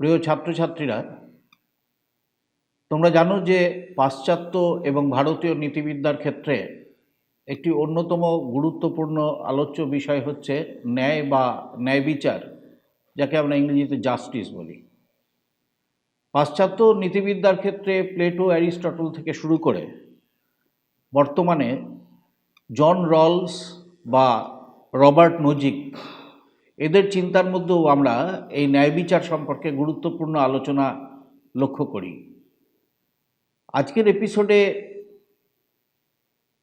প্রিয় ছাত্রছাত্রীরা, তোমরা জানো যে পাশ্চাত্য এবং ভারতীয় নীতিবিদ্যার ক্ষেত্রে একটি অন্যতম গুরুত্বপূর্ণ আলোচ্য বিষয় হচ্ছে ন্যায় বা ন্যায় বিচার, যাকে আমরা ইংরেজিতে জাস্টিস বলি। পাশ্চাত্য নীতিবিদ্যার ক্ষেত্রে প্লেটো, অ্যারিস্টটল থেকে শুরু করে বর্তমানে জন রলস বা রবার্ট নজিক। এদের চিন্তার মধ্যেও আমরা এই ন্যায় বিচার সম্পর্কে গুরুত্বপূর্ণ আলোচনা লক্ষ্য করি। আজকের এপিসোডে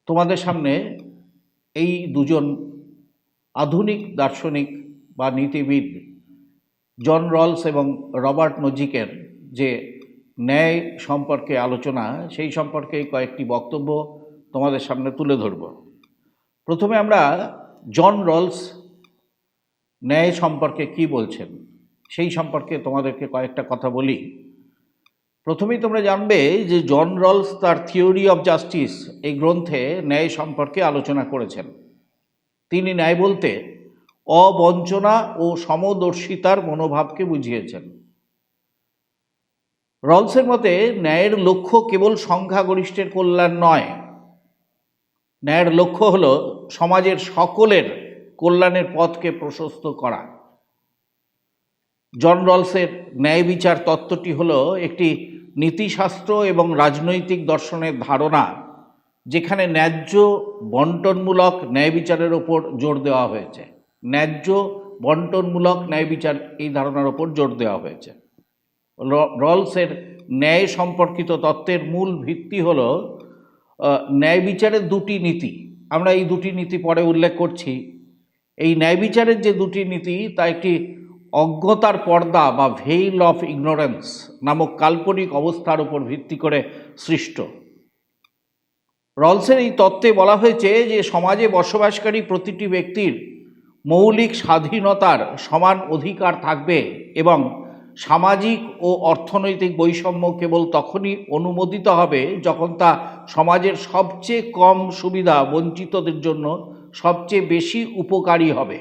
তোমাদের সামনে এই দুজন আধুনিক, দার্শনিক বা নীতিবিদ জন রলস এবং রবার্ট নজিকের যে ন্যায় সম্পর্কে আলোচনা, সেই সম্পর্কে কয়েকটি বক্তব্য তোমাদের সামনে তুলে ধরব। প্রথমে আমরা জন রলস ন্যায় সম্পর্কে কি বলছেন? সেই সম্পর্কে তোমাদেরকে কয়েকটা কথা বলি। প্রথমেই তোমরা জানবে যে জন রলস তার থিওরি অফ জাস্টিস এই গ্রন্থে ন্যায় সম্পর্কে আলোচনা করেছেন। তিনি ন্যায় বলতে অবঞ্চনা ও সমদর্শিতার মনোভাবকে বুঝিয়েছেন। রলসের মতে ন্যায়ের লক্ষ্য কেবল সংখ্যাগরিষ্ঠের কল্যাণ নয়। ন্যায়ের লক্ষ্য হল সমাজের সকলের কল্যাণের পথকে প্রশস্ত করা। জন রলসের ন্যায় বিচার তত্ত্বটি হল একটি নীতিশাস্ত্র এবং রাজনৈতিক দর্শনের ধারণা, যেখানে ন্যায্য বন্টনমূলক ন্যায় বিচারের ওপর জোর দেওয়া হয়েছে। ন্যায্য বন্টনমূলক ন্যায় বিচার এই ধারণার ওপর জোর দেওয়া হয়েছে। রলসের ন্যায় সম্পর্কিত তত্ত্বের মূল ভিত্তি হল ন্যায় বিচারের দুটি নীতি। আমরা এই দুটি নীতি পরে উল্লেখ করছি। এই ন্যায় বিচারের যে দুটি নীতি, তা একটি অজ্ঞতার পর্দা বা ভেইল অফ ইগনোরেন্স নামক কাল্পনিক অবস্থার উপর ভিত্তি করে সৃষ্ট। রলসের এই তত্ত্বে বলা হয়েছে যে, সমাজে বসবাসকারী প্রতিটি ব্যক্তির মৌলিক স্বাধীনতার সমান অধিকার থাকবে এবং সামাজিক ও অর্থনৈতিক বৈষম্য কেবল তখনই অনুমোদিত হবে যখন তা সমাজের সবচেয়ে কম সুবিধা বঞ্চিতদের জন্য সবচেয়ে বেশি উপকারী হবে।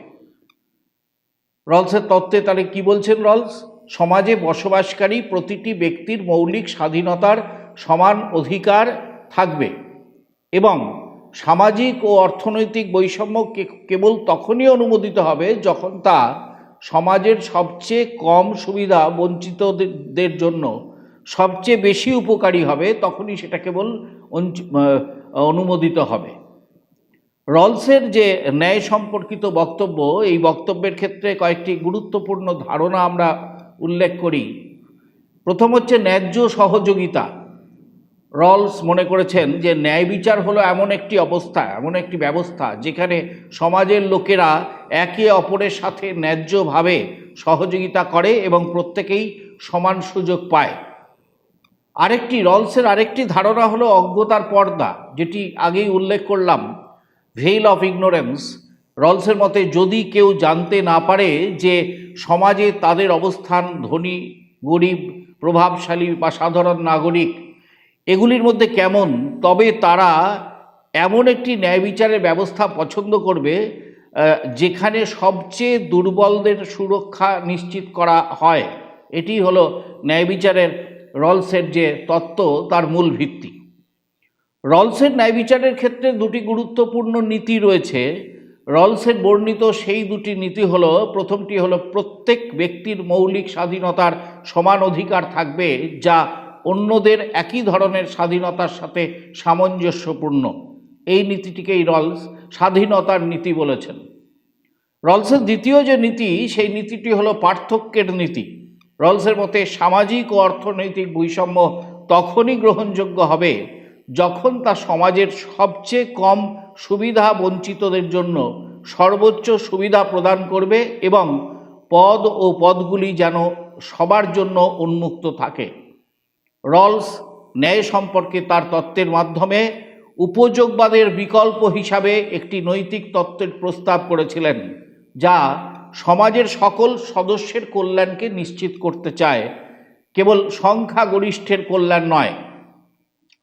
রলসের তত্ত্বে তাহলে কি বলছেন রলস? সমাজে বসবাসকারী প্রতিটি ব্যক্তির মৌলিক স্বাধীনতার সমান অধিকার থাকবে এবং সামাজিক ও অর্থনৈতিক বৈষম্য কেবল তখনই অনুমোদিত হবে যখন তা সমাজের সবচেয়ে কম সুবিধা বঞ্চিতদের জন্য সবচেয়ে বেশি উপকারী হবে, তখনই সেটা কেবল অনুমোদিত হবে। রলসের যে ন্যায় সম্পর্কিত বক্তব্য, এই বক্তব্যের ক্ষেত্রে কয়েকটি গুরুত্বপূর্ণ ধারণা আমরা উল্লেখ করি। প্রথম হচ্ছে ন্যায্য সহযোগিতা। রলস মনে করেছেন যে ন্যায় বিচার হলো এমন একটি অবস্থা, এমন একটি ব্যবস্থা যেখানে সমাজের লোকেরা একে অপরের সাথে ন্যায্যভাবে সহযোগিতা করে এবং প্রত্যেকেই সমান সুযোগ পায়। আরেকটি, রলসের আরেকটি ধারণা হলো অজ্ঞতার পর্দা, যেটি আগেই উল্লেখ করলাম, ভেইল অফ ইগনোরেন্স। রলসের মতে, যদি কেউ জানতে না পারে যে সমাজে তাদের অবস্থান ধনী, গরিব, প্রভাবশালী বা সাধারণ নাগরিক এগুলির মধ্যে কেমন? তবে তারা এমন একটি ন্যায় বিচারের ব্যবস্থা পছন্দ করবে যেখানে সবচেয়ে দুর্বলদের সুরক্ষা নিশ্চিত করা হয়। এটি হলো ন্যায় বিচারের রলসের যে তত্ত্ব, তার মূল ভিত্তি। রলসের ন্যায় বিচারের ক্ষেত্রে দুটি গুরুত্বপূর্ণ নীতি রয়েছে। রলসের বর্ণিত সেই দুটি নীতি হল, প্রথমটি হলো প্রত্যেক ব্যক্তির মৌলিক স্বাধীনতার সমান অধিকার থাকবে, যা অন্যদের একই ধরনের স্বাধীনতার সাথে সামঞ্জস্যপূর্ণ। এই নীতিটিকেই রলস স্বাধীনতার নীতি বলেছেন। রলসের দ্বিতীয় যে নীতি, সেই নীতিটি হলো পার্থক্যের নীতি। রলসের মতে সামাজিক ও অর্থনৈতিক বৈষম্য তখনই গ্রহণযোগ্য হবে যখন তা সমাজের সবচেয়ে কম সুবিধা বঞ্চিতদের জন্য সর্বোচ্চ সুবিধা প্রদান করবে এবং পদ ও পদগুলি যেন সবার জন্য উন্মুক্ত থাকে। রলস ন্যায় সম্পর্কে তার তত্ত্বের মাধ্যমে উপযোগবাদের বিকল্প হিসাবে একটি নৈতিক তত্ত্বের প্রস্তাব করেছিলেন, যা সমাজের সকল সদস্যের কল্যাণকে নিশ্চিত করতে চায়। কেবল সংখ্যাগরিষ্ঠের কল্যাণ নয়।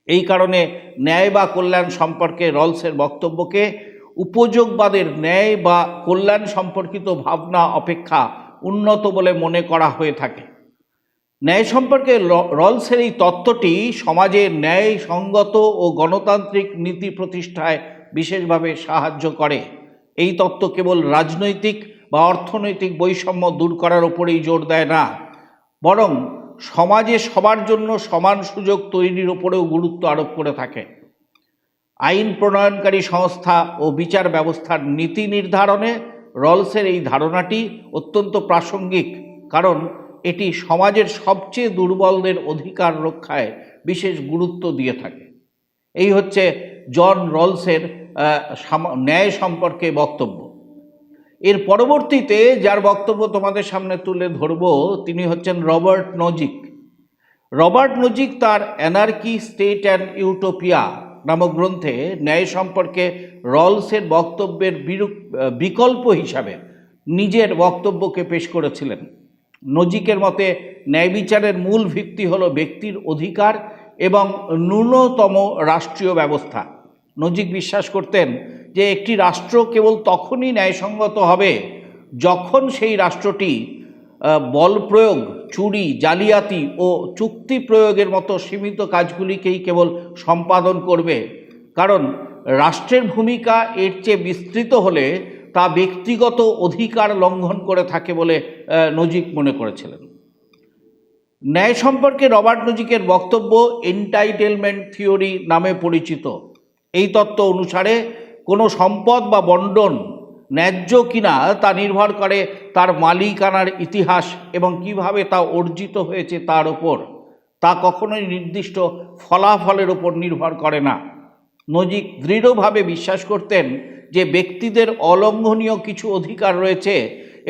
এই কারণে ন্যায় বা কল্যাণ সম্পর্কে রলসের বক্তব্যকে উপযোগবাদের ন্যায় বা কল্যাণ সম্পর্কিত ভাবনা অপেক্ষা উন্নত বলে মনে করা হয়ে থাকে। ন্যায় সম্পর্কে রলসের এই তত্ত্বটি সমাজে ন্যায় সঙ্গত ও গণতান্ত্রিক নীতি প্রতিষ্ঠায় বিশেষভাবে সাহায্য করে। এই তত্ত্ব কেবল রাজনৈতিক বা অর্থনৈতিক বৈষম্য দূর করার ওপরেই জোর দেয় না, বরং সমাজে সবার জন্য সমান সুযোগ তৈরির ওপরেও গুরুত্ব আরোপ করে থাকে। আইন প্রণয়নকারী সংস্থা ও বিচার ব্যবস্থার নীতি নির্ধারণে রলসের এই ধারণাটি অত্যন্ত প্রাসঙ্গিক, কারণ এটি সমাজের সবচেয়ে দুর্বলদের অধিকার রক্ষায় বিশেষ গুরুত্ব দিয়ে থাকে। এই হচ্ছে জন রলসের ন্যায় সম্পর্কে বক্তব্য। এর পরবর্তীতে যার বক্তব্য তোমাদের সামনে তুলে ধরব, তিনি হচ্ছেন রবার্ট নজিক। রবার্ট নজিক তার অ্যানার্কি স্টেট অ্যান্ড ইউটোপিয়া নামক গ্রন্থে ন্যায় সম্পর্কে রলসের বক্তব্যের বিকল্প হিসাবে নিজের বক্তব্যকে পেশ করেছিলেন। নজিকের মতে ন্যায় বিচারের মূল ভিত্তি হলো ব্যক্তির অধিকার এবং ন্যূনতম রাষ্ট্রীয় ব্যবস্থা। নজিক বিশ্বাস করতেন যে একটি রাষ্ট্র কেবল তখনই ন্যায়সঙ্গত হবে যখন সেই রাষ্ট্রটি বল প্রয়োগ, চুরি, জালিয়াতি ও চুক্তি প্রয়োগের মতো সীমিত কাজগুলিকেই কেবল সম্পাদন করবে। কারণ রাষ্ট্রের ভূমিকা এর চেয়ে বিস্তৃত হলে তা ব্যক্তিগত অধিকার লঙ্ঘন করে থাকে বলে নজিক মনে করেছিলেন। ন্যায় সম্পর্কে রবার্ট নজিকের বক্তব্য এন্টাইটেলমেন্ট থিওরি নামে পরিচিত। এই তত্ত্ব অনুসারে কোনো সম্পদ বা বন্টন ন্যায্য কিনা তা নির্ভর করে তার মালিকানার ইতিহাস এবং কীভাবে তা অর্জিত হয়েছে তার ওপর। তা কখনোই নির্দিষ্ট ফলাফলের ওপর নির্ভর করে না। নজিক দৃঢ়ভাবে বিশ্বাস করতেন যে ব্যক্তিদের অলঙ্ঘনীয় কিছু অধিকার রয়েছে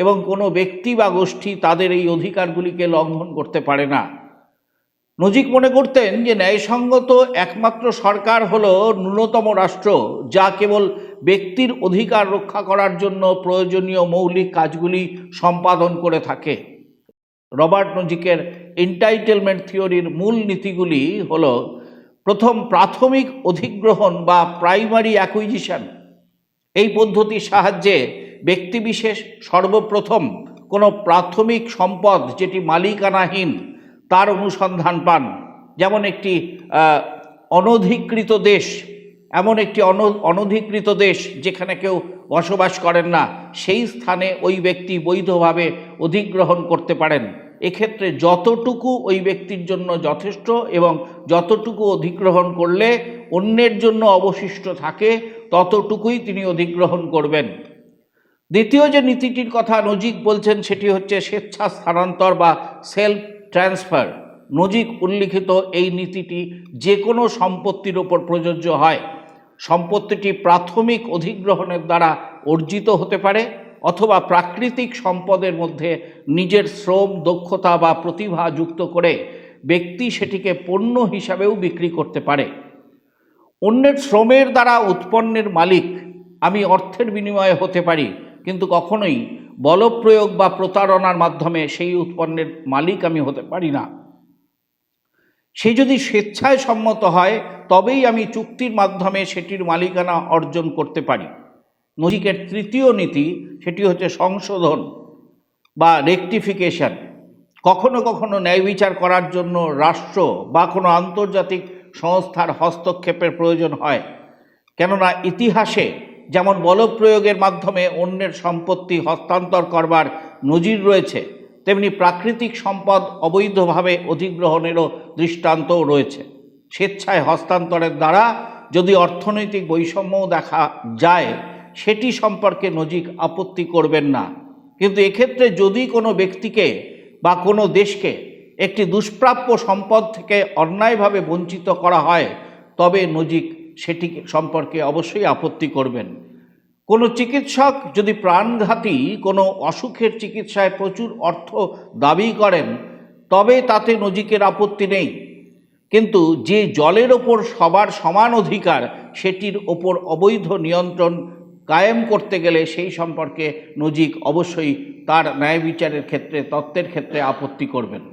এবং কোনো ব্যক্তি বা গোষ্ঠী তাদের এই অধিকারগুলিকে লঙ্ঘন করতে পারে না। নজিক মনে করতেন যে ন্যায়সঙ্গত একমাত্র সরকার হলো ন্যূনতম রাষ্ট্র, যা কেবল ব্যক্তির অধিকার রক্ষা করার জন্য প্রয়োজনীয় মৌলিক কাজগুলি সম্পাদন করে থাকে। রবার্ট নজিকের এন্টাইটেলমেন্ট থিওরির মূল নীতিগুলি হল, প্রথম প্রাথমিক অধিগ্রহণ বা প্রাইমারি অ্যাকুইজিশন। এই পদ্ধতির সাহায্যে ব্যক্তিবিশেষ সর্বপ্রথম কোনো প্রাথমিক সম্পদ যেটি মালিকানাহীন, তার অনুসন্ধান পান। যেমন একটি অনধিকৃত দেশ, এমন একটি অনধিকৃত দেশ যেখানে কেউ বসবাস করেন না, সেই স্থানে ওই ব্যক্তি বৈধভাবে অধিগ্রহণ করতে পারেন। এক্ষেত্রে যতটুকু ওই ব্যক্তির জন্য যথেষ্ট এবং যতটুকু অধিগ্রহণ করলে অন্যের জন্য অবশিষ্ট থাকে, ততটুকুই তিনি অধিগ্রহণ করবেন। দ্বিতীয় যে নীতিটির কথা নজিক বলছেন সেটি হচ্ছে স্বেচ্ছা স্থানান্তর বা সেলফ ট্রান্সফার নজিক উল্লিখিত এই নীতিটি যে কোনো সম্পত্তির ওপর প্রযোজ্য হয়। সম্পত্তিটি প্রাথমিক অধিগ্রহণের দ্বারা অর্জিত হতে পারে অথবা প্রাকৃতিক সম্পদের মধ্যে নিজের শ্রম, দক্ষতা বা প্রতিভা যুক্ত করে ব্যক্তি সেটিকে পণ্য হিসাবেও বিক্রি করতে পারে। অন্যের শ্রমের দ্বারা উৎপন্নের মালিক আমি অর্থের বিনিময়ে হতে পারি, কিন্তু কখনোই বলপ্রয়োগ বা প্রতারণার মাধ্যমে সেই উৎপন্নের মালিক আমি হতে পারি না। সে যদি স্বেচ্ছায় সম্মত হয়, তবেই আমি চুক্তির মাধ্যমে সেটির মালিকানা অর্জন করতে পারি। নজিকের তৃতীয় নীতি সেটি হচ্ছে সংশোধন বা রেকটিফিকেশন কখনো কখনো ন্যায় বিচার করার জন্য রাষ্ট্র বা কোনো আন্তর্জাতিক সংস্থার হস্তক্ষেপের প্রয়োজন হয়। কেননা ইতিহাসে যেমন বলপ্রয়োগের মাধ্যমে অন্যের সম্পত্তি হস্তান্তর করবার নজির রয়েছে, তেমনি প্রাকৃতিক সম্পদ অবৈধভাবে অধিগ্রহণেরও দৃষ্টান্তও রয়েছে। স্বেচ্ছায় হস্তান্তরের দ্বারা যদি অর্থনৈতিক বৈষম্যও দেখা যায় সেটি সম্পর্কে নজিক আপত্তি করবেন না। কিন্তু এক্ষেত্রে যদি কোনো ব্যক্তিকে বা কোনো দেশকে একটি দুষ্প্রাপ্য সম্পদ থেকে অন্যায়ভাবে বঞ্চিত করা হয়, তবে নজিক সেটি সম্পর্কে অবশ্যই আপত্তি করবেন। কোনো চিকিৎসক যদি প্রাণঘাতী কোনো অসুখের চিকিৎসায় প্রচুর অর্থ দাবি করেন, তবে তাতে নজিকের আপত্তি নেই। কিন্তু যে জলের ওপর সবার সমান অধিকার, সেটির ওপর অবৈধ নিয়ন্ত্রণ কায়েম করতে গেলে সেই সম্পর্কে নজিক অবশ্যই তার ন্যায় বিচারের ক্ষেত্রে, তত্ত্বের ক্ষেত্রে আপত্তি করবেন।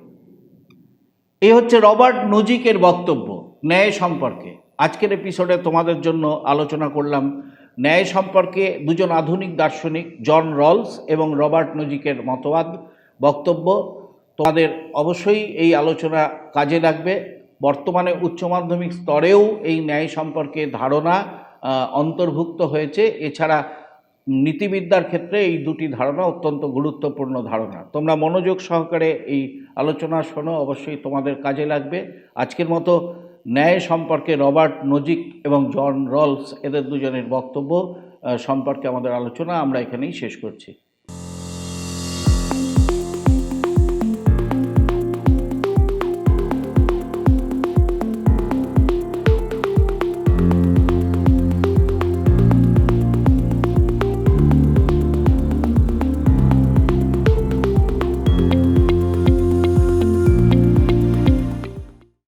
এ হচ্ছে রবার্ট নজিকের বক্তব্য, ন্যায় সম্পর্কে। আজকের এপিসোডে তোমাদের জন্য আলোচনা করলাম ন্যায় সম্পর্কে দুজন আধুনিক দার্শনিক, জন রলস এবং রবার্ট নজিকের মতবাদ বক্তব্য। তোমাদের অবশ্যই এই আলোচনা কাজে লাগবে। বর্তমানে উচ্চ মাধ্যমিক স্তরেও এই ন্যায় সম্পর্কে ধারণা অন্তর্ভুক্ত হয়েছে। এছাড়া নীতিবিদ্যার ক্ষেত্রে এই দুটি ধারণা অত্যন্ত গুরুত্বপূর্ণ ধারণা। তোমরা মনোযোগ সহকারে এই আলোচনা শোনো, অবশ্যই তোমাদের কাজে লাগবে। আজকের মতো ন্যায় সম্পর্কে রবার্ট নজিক এবং জন রলস, এদের দুজনের বক্তব্য সম্পর্কে আমাদের আলোচনা আমরা এখানেই শেষ করছি।